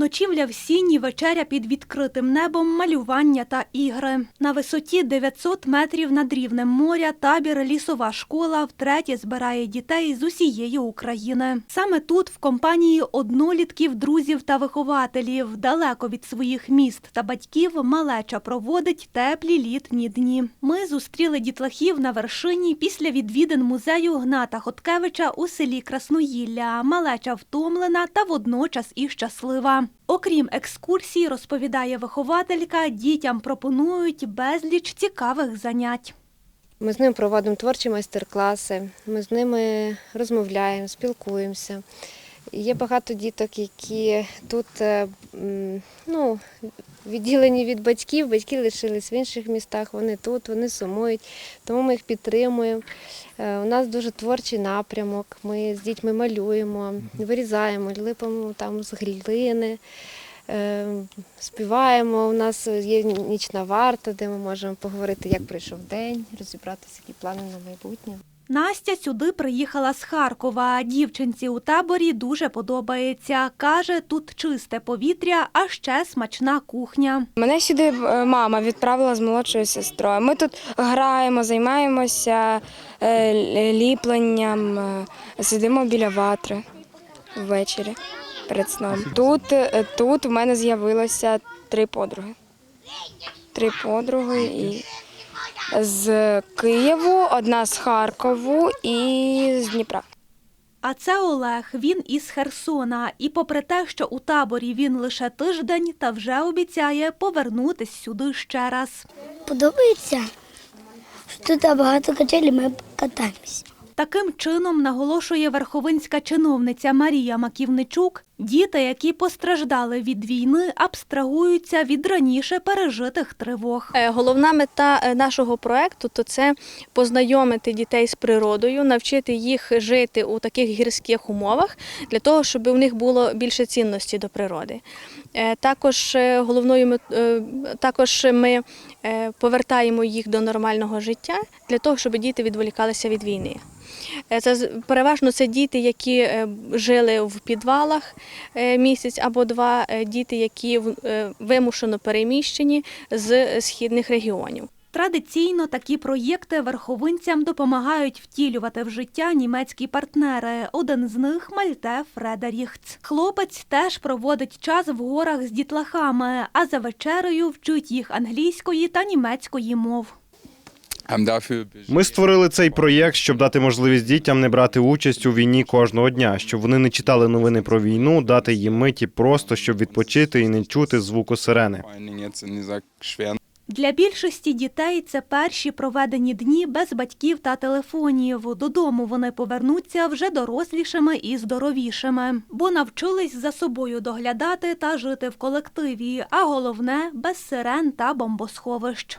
Ночівля в сіні, вечеря під відкритим небом, малювання та ігри. На висоті 900 метрів над рівнем моря табір Лісова школа втретє збирає дітей з усієї України. Саме тут, в компанії однолітків, друзів та вихователів, далеко від своїх міст та батьків, малеча проводить теплі літні дні. Ми зустріли дітлахів на вершині після відвідин музею Гната Хоткевича у селі Красноїлля. Малеча втомлена та водночас і щаслива. Окрім екскурсій, розповідає вихователька, дітям пропонують безліч цікавих занять. Ми з ними проводимо творчі майстер-класи, ми з ними розмовляємо, спілкуємося. Є багато діток, які тут е, ну, відділені від батьків, батьки лишились в інших містах, вони тут, вони сумують, тому ми їх підтримуємо. Е, У нас дуже творчий напрямок. Ми з дітьми малюємо, вирізаємо, липимо там з глини. Е, Співаємо. У нас є нічна варта, де ми можемо поговорити, як пройшов день, розібратися, які плани на майбутнє. Настя сюди приїхала з Харкова. Дівчинці у таборі дуже подобається. Каже, тут чисте повітря, а ще смачна кухня. Мене сюди е, мама відправила з молодшою сестрою. Ми тут граємо, займаємося е, ліпленням, е, сидимо біля ватри ввечері перед сном. Тут, тут в мене з'явилося три подруги. Три подруги і з Києву, одна з Харкову і з Дніпра. А це Олег. Він із Херсона. І попри те, що у таборі він лише тиждень, та вже обіцяє повернутись сюди ще раз. Подобається. що Тут багато качелі, ми катаємося. Таким чином, наголошує верховинська чиновниця Марія Маківничук, діти, які постраждали від війни, абстрагуються від раніше пережитих тривог. Е, Головна мета е, нашого проекту то це познайомити дітей з природою, навчити їх жити у таких гірських умовах для того, щоб у них було більше цінності до природи. Е, Також головною також ми повертаємо їх до нормального життя для того, щоб діти відволікалися від війни. Це переважно це діти, які жили в підвалах місяць або два, е, діти, які е, вимушено переміщені з східних регіонів. Традиційно такі проєкти верховинцям допомагають втілювати в життя німецькі партнери. Один з них Мальте Фредеріхц. Хлопець теж проводить час в горах з дітлахами, а за вечерею вчуть їх англійської та німецької мов. Ми створили цей проєкт, щоб дати можливість дітям не брати участь у війні кожного дня, щоб вони не читали новини про війну, дати їм миті просто, щоб відпочити і не чути звуку сирени. Для більшості дітей це перші проведені дні без батьків та телефонів. Додому вони повернуться вже дорослішими і здоровішими, бо навчились за собою доглядати та жити в колективі, а головне без сирен та бомбосховищ.